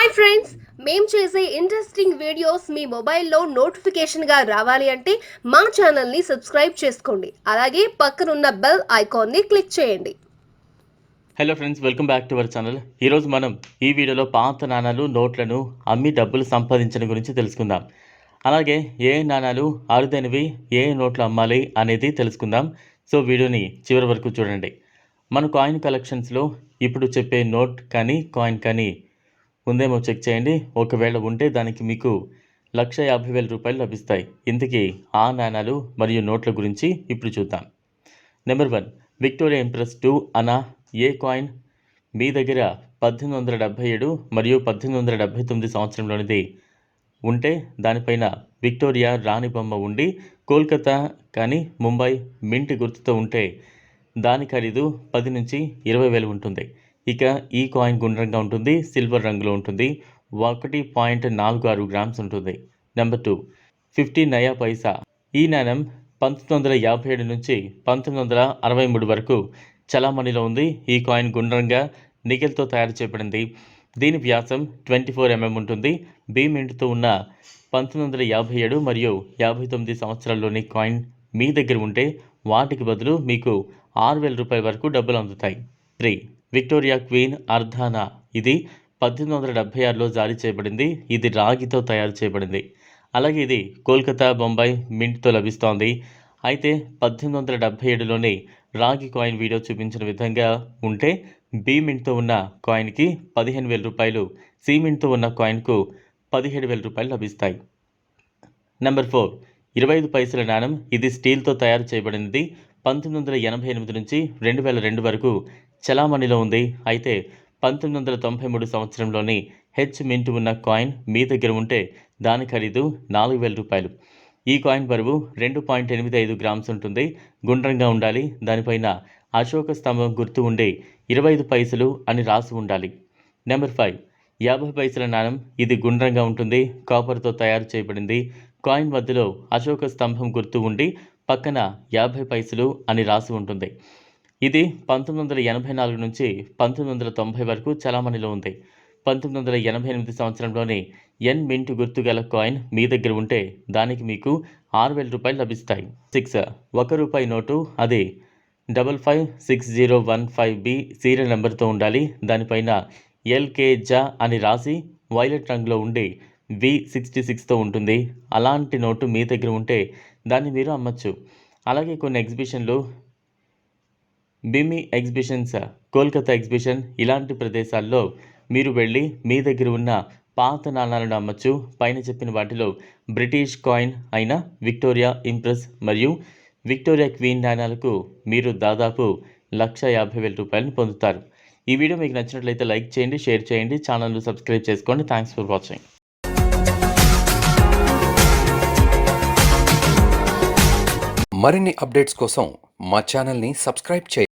Hi friends మేము చేసే interesting videos మీ మొబైల్లో నోటిఫికేషన్గా రావాలి అంటే మా ఛానల్ని సబ్స్క్రైబ్ చేసుకోండి. అలాగే పక్కనున్న బెల్ ఐకాన్ని క్లిక్ చేయండి. Hello friends welcome back to our channel ఈరోజు మనం ఈ వీడియోలో పాత నాణాలు నోట్లను అమ్మి డబ్బులు సంపాదించడం గురించి తెలుసుకుందాం. అలాగే ఏ నాణాలు అరుదైనవి ఏ నోట్లు అమ్మాలి అనేది తెలుసుకుందాం. సో వీడియోని చివరి వరకు చూడండి. మన కాయిన్ కలెక్షన్స్లో ఇప్పుడు చెప్పే నోట్ కానీ కాయిన్ కానీ ఉందేమో చెక్ చేయండి. ఒకవేళ ఉంటే దానికి మీకు లక్ష యాభై వేల రూపాయలు లభిస్తాయి. ఇంతకీ ఆ నాణాలు మరియు నోట్ల గురించి ఇప్పుడు చూద్దాం. Number one Victoria empress two anna ఏ కాయిన్? మీ దగ్గర పద్దెనిమిది వందల డెబ్భై ఏడు మరియు పద్దెనిమిది వందల డెబ్భై తొమ్మిది సంవత్సరంలోనిది ఉంటే దానిపైన విక్టోరియా రాణి బొమ్మ ఉండి కోల్కతా కానీ ముంబై మింటి గుర్తుతో ఉంటే దాని ఖరీదు పది నుంచి ఇరవై వేలు ఉంటుంది. ఇక ఈ కాయిన్ గుండ్రంగా ఉంటుంది సిల్వర్ రంగులో ఉంటుంది. ఒకటి పాయింట్ నాలుగు ఆరు గ్రామ్స్ ఉంటుంది. నెంబర్ టూ ఫిఫ్టీ నయా పైసా. ఈ నాణం పంతొమ్మిది వందల యాభై ఏడు నుంచి పంతొమ్మిది వందల అరవై మూడు వరకు చలామణిలో ఉంది. ఈ కాయిన్ గుండ్రంగా నికెల్తో తయారు చేయబడింది. దీని వ్యాసం ట్వంటీ ఫోర్ ఎంఎం ఉంటుంది. బీమ్ ఇంటితో ఉన్న పంతొమ్మిది వందల యాభై ఏడు మరియు యాభై తొమ్మిది సంవత్సరాల్లోని కాయిన్ మీ దగ్గర ఉంటే వాటికి బదులు మీకు ఆరు వేల రూపాయల వరకు డబ్బులు అందుతాయి. త్రీ విక్టోరియా క్వీన్ అర్ధానా. ఇది పద్దెనిమిది వందల డెబ్భై ఆరులో జారీ చేయబడింది. ఇది రాగితో తయారు చేయబడింది. అలాగే ఇది కోల్కతా బొంబాయి మింట్తో లభిస్తోంది. అయితే పద్దెనిమిది వందల డెబ్భై ఏడులోని రాగి కాయిన్ వీడియో చూపించిన విధంగా ఉంటే బి మింట్తో ఉన్న కాయిన్కి పదిహేను వేల రూపాయలు సి మింట్తో ఉన్న కాయిన్కు పదిహేడు వేల రూపాయలు లభిస్తాయి. Number four. ఇరవై ఐదు పైసల నాణం. ఇది స్టీల్తో తయారు చేయబడినది. పంతొమ్మిది వందల ఎనభై ఎనిమిది నుంచి రెండు వేల రెండు వరకు చలామణిలో ఉంది. అయితే పంతొమ్మిది వందల తొంభై మూడు సంవత్సరంలోని హెచ్ మింట్ ఉన్న కాయిన్ మీ దగ్గర ఉంటే దాని ఖరీదు నాలుగు వేల రూపాయలు. ఈ కాయిన్ బరువు రెండు పాయింట్ ఎనిమిది ఐదు గ్రామ్స్ ఉంటుంది. గుండ్రంగా ఉండాలి. దానిపైన అశోక స్తంభం గుర్తు ఉండే ఇరవై ఐదు పైసలు అని రాసి ఉండాలి. Number five. యాభై పైసల నాణం. ఇది గుండ్రంగా ఉంటుంది. కాపర్తో తయారు చేయబడింది. కాయిన్ మధ్యలో అశోక స్తంభం గుర్తు ఉండి పక్కన యాభై పైసలు అని రాసి ఉంటుంది. ఇది పంతొమ్మిది వందల ఎనభై నాలుగు నుంచి పంతొమ్మిది వందల తొంభై వరకు చలామణిలో ఉంది. పంతొమ్మిది వందల ఎనభై ఎనిమిది సంవత్సరంలోని ఎన్ మింట్ గుర్తు గల కాయిన్ మీ దగ్గర ఉంటే దానికి మీకు ఆరు వేల రూపాయలు లభిస్తాయి. సిక్స్ ఒక రూపాయి నోటు అది double five six zero one five B serial నెంబర్తో ఉండాలి. దానిపైన ఎల్కే జా అని రాసి వైలెట్ రంగులో ఉండి వి సిక్స్టీ సిక్స్తో ఉంటుంది. అలాంటి నోటు మీ దగ్గర ఉంటే దాన్ని మీరు అమ్మచ్చు. అలాగే కొన్ని ఎగ్జిబిషన్లు బిమి ఎగ్జిబిషన్స్ కోల్కతా ఎగ్జిబిషన్. ఇలాంటి ప్రదేశాల్లో మీరు వెళ్ళి మీ దగ్గర ఉన్న పాత నాణాలను అమ్మచ్చు. పైన చెప్పిన వాటిలో బ్రిటిష్ కాయిన్ అయిన విక్టోరియా ఇంప్రెస్ మరియు విక్టోరియా క్వీన్ నాణాలకు మీరు దాదాపు లక్ష యాభై వేల రూపాయలను పొందుతారు. ఈ వీడియో మీకు నచ్చినట్లయితే లైక్ చేయండి షేర్ చేయండి ఛానల్ను సబ్స్క్రైబ్ చేసుకోండి. Thanks for watching. మరిన్ని అప్డేట్స్ కోసం మా ఛానల్ని సబ్స్క్రైబ్ చేయండి.